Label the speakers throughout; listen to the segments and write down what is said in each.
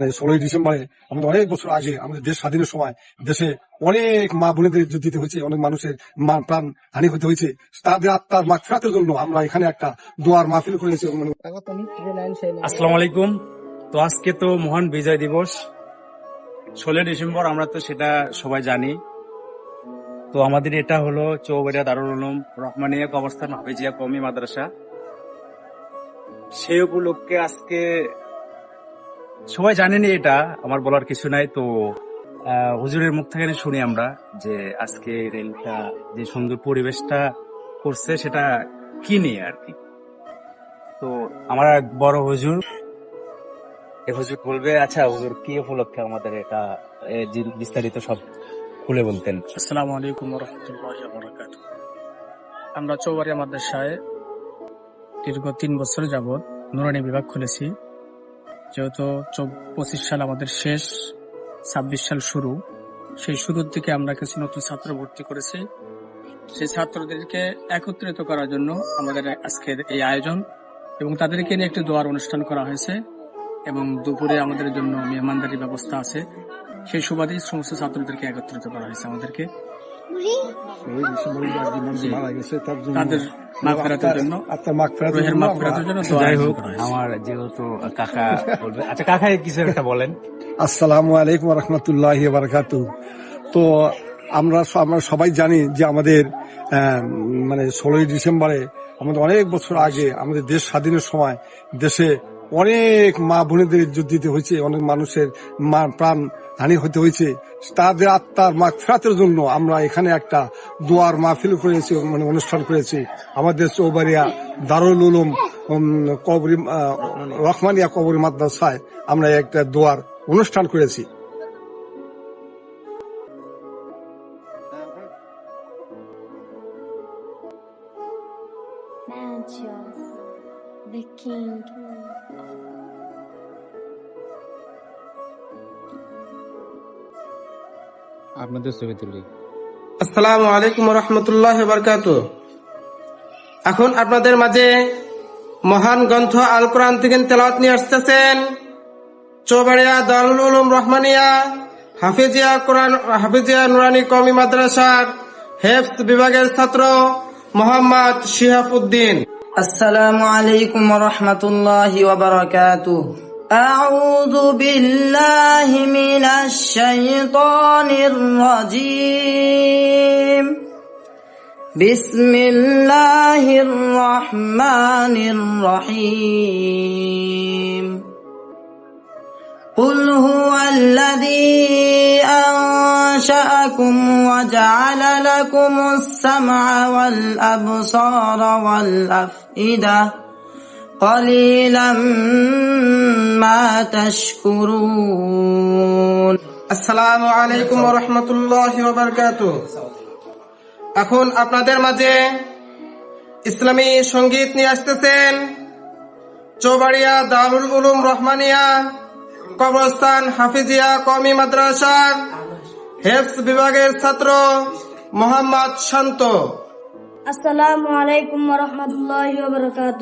Speaker 1: ষোলোই ডিসেম্বরে আমাদের অনেক বছর আগে আমাদের দেশ স্বাধীনের সময় দেশে অনেক মা বোনেদের দিতে হয়েছে, অনেক মানুষের মা প্রাণ হানি হতে হয়েছে। তাদের আত্মার মা ফেরাতের জন্য আমরা এখানে একটা দোয়ার মাহফিল করেছি। মানে
Speaker 2: আসসালামু আলাইকুম। তো আজকে তো মহান বিজয় দিবস। ষোলোই ডিসেম্বর আমরা তো সেটা সবাই জানি। তো আমাদের এটা হলো চৌবাড়িয়া দারুল উলুম রহমানিয়া কবরস্থান হাফিজিয়া কমি মাদ্রাসা। সেই উপলক্ষে আজকে সবাই জানেনি এটা আমার বলার কিছু নাই তো হুজুরের মুখ থেকে শুনি আমরা যে আজকে রেলটা যে সুন্দর পরিবেশটা করছে সেটা কি নিয়ে আর কি। তো আমার এক বড় হুজুর এ হুজুর বলবে আচ্ছা হুজুর কি উপলক্ষে আমাদের এটা বিস্তারিত সব খুলে বলতেন?
Speaker 3: আসসালামু আলাইকুম রহমতুল্লাহ বরাকাত আমরা চৌবাড়িয়া মাদ্রাসায় দীর্ঘ তিন বছর যাবৎ নুরানি বিভাগ খুলেছি। যেহেতু পঁচিশ সাল আমাদের শেষ, ছাব্বিশ সাল শুরু। সেই শুরুর দিকে আমরা কিছু নতুন ছাত্র ভর্তি করেছি। সেই ছাত্রদেরকে একত্রিত করার জন্য আমাদের আজকের এই আয়োজন এবং তাদেরকে নিয়ে একটি দোয়ার অনুষ্ঠান করা হয়েছে এবং দুপুরে আমাদের জন্য মেহমানদারি ব্যবস্থা আছে। সেই সুবাদে সমস্ত ছাত্রদেরকে একত্রিত করা হয়েছে আমাদেরকে।
Speaker 1: মারা গেছে তার জন্য
Speaker 3: তাদের মাগফিরাতের জন্য?
Speaker 1: আত্মার মাগ ফেরাতের
Speaker 3: রোহের মাগফিরাতের জন্য
Speaker 2: যাই হোক আমার যেহেতু কাকা বলবে আচ্ছা কাকা কিছু একটা বলেন।
Speaker 1: আসসালামু আলাইকুম রহমতুল্লাহ বারকাত তো আমরা আমরা সবাই জানি যে আমাদের মানে ষোলোই ডিসেম্বরে আমাদের অনেক বছর আগে আমাদের দেশ স্বাধীনের সময় দেশে অনেক মা বোনেদের ইজ্জত দিতে হয়েছে, অনেক মানুষের মা প্রাণ হানি হতে হয়েছে। তাদের আত্মার মা ফেরাতের জন্য আমরা এখানে একটা দোয়ার মাহফিল করেছি মানে অনুষ্ঠান করেছি। আমাদের চৌবাড়িয়া দারুল উলুম কবরি রহমানিয়া কবরি মাদ্রাসায় আমরা একটা দোয়ার অনুষ্ঠান করেছি।
Speaker 4: The king.
Speaker 2: আপনাদের ছবি তুলি।
Speaker 5: আসসালামু আলাইকুম রহমতুল্লাহ বরকাত এখন আপনাদের মাঝে মহান গ্রন্থ আল কোরআন থেকে তেলাওয়াত নিয়ে আসতেছেন চৌবাড়িয়া দারুল উলুম রহমানিয়া হাফিজিয়া কোরআন হাফিজিয়া নুরানি কমি মাদ্রাসার হেফস বিভাগের ছাত্র মোহাম্মদ শিহাফ
Speaker 6: উদ্দিন আসসালামু আলাইকুম রহমতুল্লাহ বারাকাতুহু أعوذ بالله من الشيطان الرجيم. بسم الله الرحمن الرحيم. قل هو الذي أنشأكم وجعل لكم السمع والأبصار والأفئدة قليلا ما تشكرون
Speaker 5: আসসালামু আলাইকুম রহমতুল্লাহ বরকাত এখন আপনাদের মাঝে ইসলামী সঙ্গীত নিয়ে আসতেছেন চৌবাড়িয়া দারুল উলুম রহমানিয়া কবরস্থান হাফিজিয়া কমি মাদ্রাসার হেফস বিভাগের ছাত্র মোহাম্মদ শান্ত
Speaker 4: আসসালামু আলাইকুম রহমতুল্লাহ বরকাত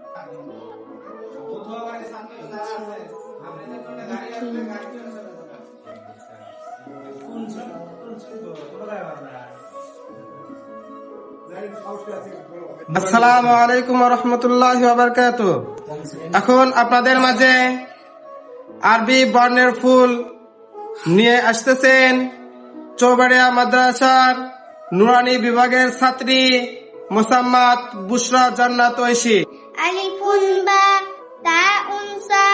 Speaker 5: আসসালামু আলাইকুম রহমতুল্লাহ এখন আপনাদের মাঝে আরবি বর্ণের ফুল নিয়ে আসতেছেন চৌবাড়িয়া মাদ্রাসার নুরানি বিভাগের ছাত্রী মোসাম্মাত বুসরা জান্নাত ঐশী।
Speaker 7: তা উনসা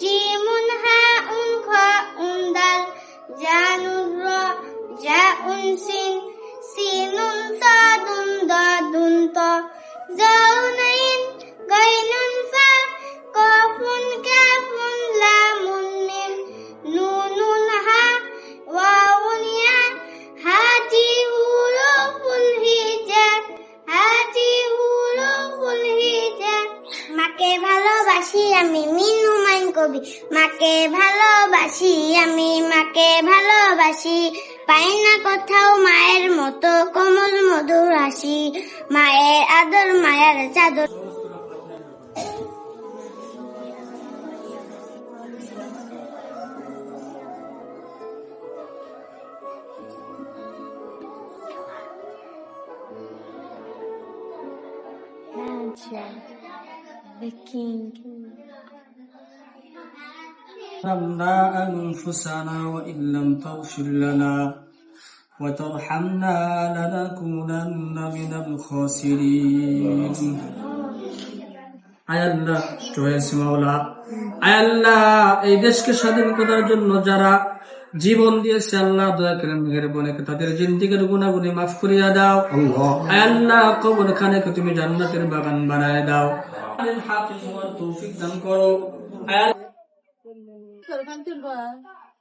Speaker 7: জিমুন হা, উন, খ, উন, দাল আমি মিনু মাইন কবি। মাকে ভালোবাসি,
Speaker 8: আমি মাকে ভালোবাসি। পাই না কোথাও মায়ের মতো কোমল মধুর হাসি। মায়ের আদর, মায়ের চাদর। The king.
Speaker 3: ظلمنا أنفسنا وإن لم تغفر لنا وترحمنا لنكونن من الخاسرين আয় আল্লাহ হয়েছে মাওলা আয় আল্লাহ এই দেশকে স্বাধীন করার জন্য যারা জীবন দিয়েছে আল্লাহ দয়া করে মেঘের বনেকে তাদের জিন্দিগির গুণাগুণি মাফ করিয়া দাও আয় আল্লাহ কবর খানেকে তুমি জান্নাতের বাগান বানায় দাও হাফিজ হওয়ার তৌফিক দান করো আয় เกิดควา